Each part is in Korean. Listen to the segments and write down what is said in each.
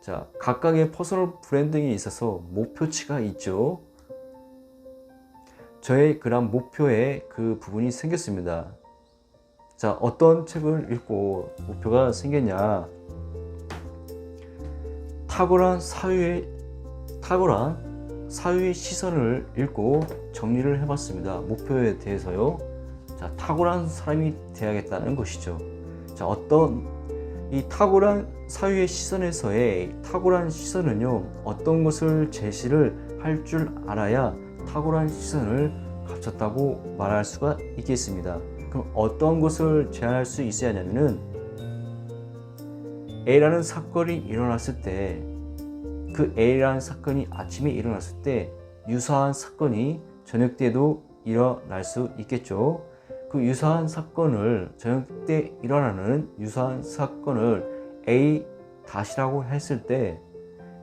자, 각각의 퍼스널 브랜딩에 있어서 목표치가 있죠. 저의 그런 목표에 그 부분이 생겼습니다. 자, 어떤 책을 읽고 목표가 생겼냐? 탁월한 사회의 탁월한 사회의 시선을 읽고 정리를 해봤습니다. 목표에 대해서요. 자, 탁월한 사람이 되야겠다는 것이죠. 자, 어떤 이 탁월한 사회의 시선에서의 탁월한 시선은요, 어떤 것을 제시를 할 줄 알아야 탁월한 시선을 갖췄다고 말할 수가 있겠습니다. 그럼 어떤 것을 제안할 수 있어야 하냐면은 A라는 사건이 일어났을 때 그 A라는 사건이 아침에 일어났을 때 유사한 사건이 저녁 때도 일어날 수 있겠죠. 그 유사한 사건을 저녁 때 일어나는 유사한 사건을 A 다시라고 했을 때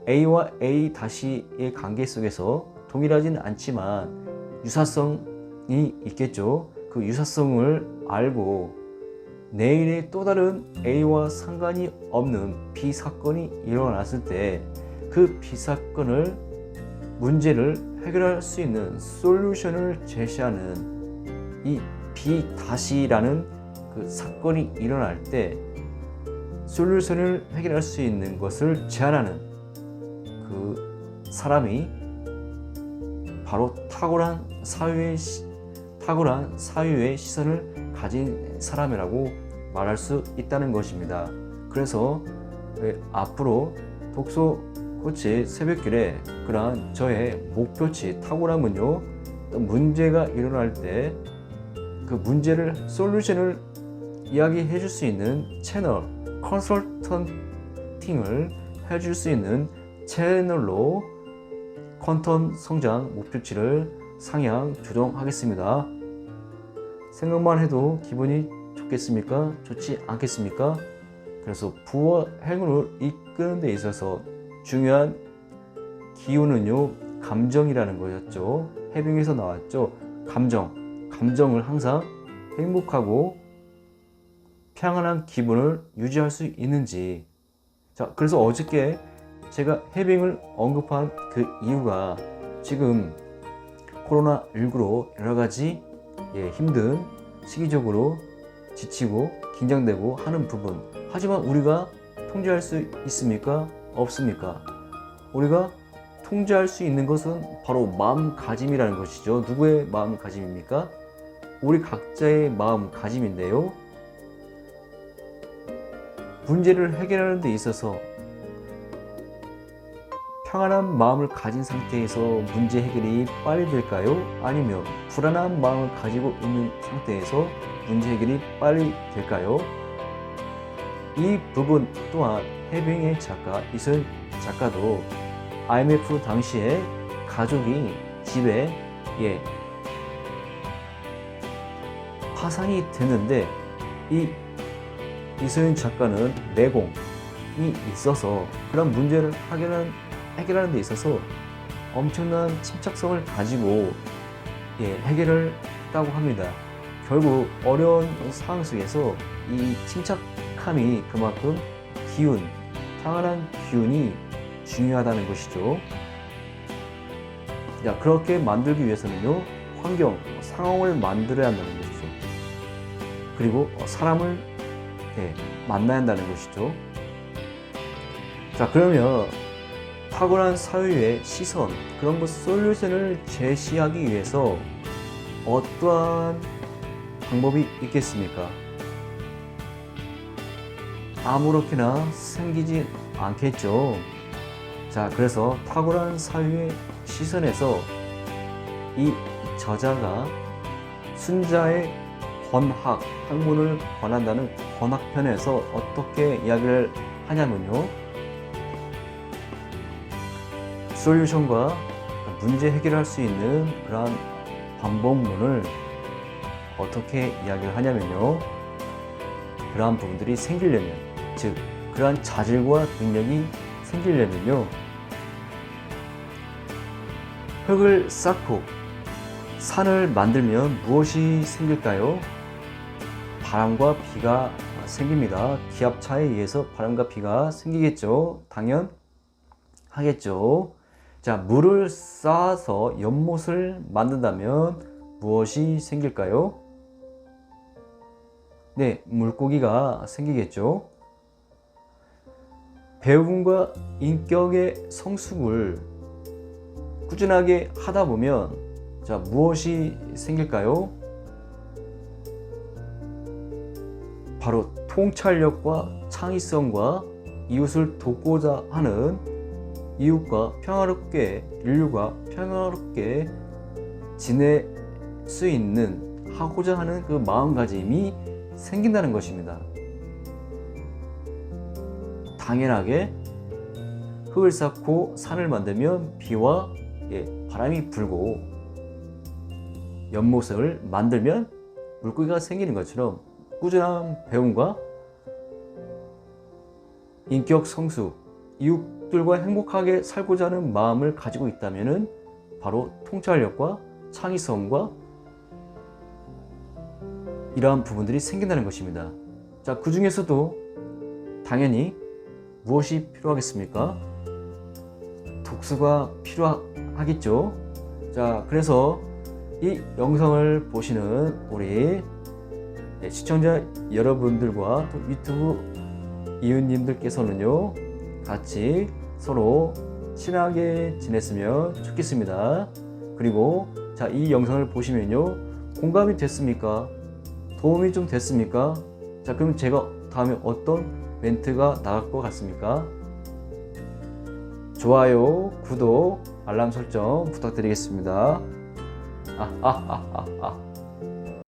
A와 A 다시의 관계 속에서 동일하지는 않지만 유사성이 있겠죠. 그 유사성을 알고 내일에 또 다른 A와 상관이 없는 B 사건이 일어났을 때 그 B 사건을 문제를 해결할 수 있는 솔루션을 제시하는 이 B 다시라는 그 사건이 일어날 때 솔루션을 해결할 수 있는 것을 제안하는 그 사람이 바로 탁월한 사회의 시, 탁월한 사유의 시선을 가진 사람이라고 말할 수 있다는 것입니다. 그래서 예, 앞으로 독서 코치 새벽길에 그러한 저의 목표치 탁월함은요 문제가 일어날 때 그 문제를 솔루션을 이야기해 줄 수 있는 채널 컨설턴팅을 해 줄 수 있는 채널로 컨턴 성장 목표치를 상향 조정하겠습니다. 생각만 해도 기분이 좋겠습니까? 좋지 않겠습니까? 그래서 부와 행운을 이끄는 데 있어서 중요한 기운은요, 감정이라는 거였죠. 해빙에서 나왔죠. 감정. 감정을 항상 행복하고 평안한 기분을 유지할 수 있는지. 자, 그래서 어저께 제가 해빙을 언급한 그 이유가 지금 코로나19로 여러 가지 예, 힘든 시기적으로 지치고 긴장되고 하는 부분. 하지만 우리가 통제할 수 있습니까? 없습니까? 우리가 통제할 수 있는 것은 바로 마음가짐이라는 것이죠. 누구의 마음가짐입니까? 우리 각자의 마음 가짐인데요. 문제를 해결하는 데 있어서 평안한 마음을 가진 상태에서 문제 해결이 빨리 될까요? 아니면 불안한 마음을 가지고 있는 상태에서 문제 해결이 빨리 될까요? 이 부분 또한 해빙의 작가 이소연 작가도 IMF 당시에 가족이 집에 예 파산이 됐는데 이 이소연 작가는 내공이 있어서 그런 문제를 해결하는, 해결하는 데 있어서 엄청난 침착성을 가지고 예, 해결을 했다고 합니다. 결국 어려운 상황 속에서 이 침착함이 그만큼 기운, 평안한 기운이 중요하다는 것이죠. 자, 그렇게 만들기 위해서는요, 환경, 상황을 만들어야 한다는 것이죠. 그리고 사람을 예, 만나야 한다는 것이죠. 자, 그러면 탁월한 사회의 시선, 그런 것 솔루션을 제시하기 위해서 어떠한 방법이 있겠습니까? 아무렇게나 생기지 않겠죠. 자, 그래서 탁월한 사회의 시선에서 이 저자가 순자의 권학, 학문을 권한다는 권학편에서 어떻게 이야기를 하냐면요. 솔루션과 문제 해결할 수 있는 그러한 방법론을 어떻게 이야기를 하냐면요. 그러한 부분들이 생기려면, 즉, 그러한 자질과 능력이 생기려면요. 흙을 쌓고 산을 만들면 무엇이 생길까요? 바람과 비가 생깁니다. 기압 차에 의해서 바람과 비가 생기겠죠. 당연 하겠죠. 자, 물을 쌓아서 연못을 만든다면 무엇이 생길까요? 네, 물고기가 생기겠죠. 배움과 인격의 성숙을 꾸준하게 하다 보면 자, 무엇이 생길까요? 바로 통찰력과 창의성과 이웃을 돕고자 하는 이웃과 평화롭게 인류가 평화롭게 지낼 수 있는 하고자 하는 그 마음가짐이 생긴다는 것입니다. 당연하게 흙을 쌓고 산을 만들면 비와 예, 바람이 불고 연못을 만들면 물고기가 생기는 것처럼 꾸준한 배움과 인격 성숙, 이웃들과 행복하게 살고자 하는 마음을 가지고 있다면 바로 통찰력과 창의성과 이러한 부분들이 생긴다는 것입니다. 자, 그 중에서도 당연히 무엇이 필요하겠습니까? 독서가 필요하겠죠. 자, 그래서 이 영상을 보시는 우리 네, 시청자 여러분들과 또 유튜브 이웃님들께서는요, 같이 서로 친하게 지냈으면 좋겠습니다. 그리고 자, 이 영상을 보시면요, 공감이 됐습니까? 도움이 좀 됐습니까? 자, 그럼 제가 다음에 어떤 멘트가 나갈 것 같습니까? 좋아요, 구독, 알람 설정 부탁드리겠습니다. 아, 아, 아, 아, 아.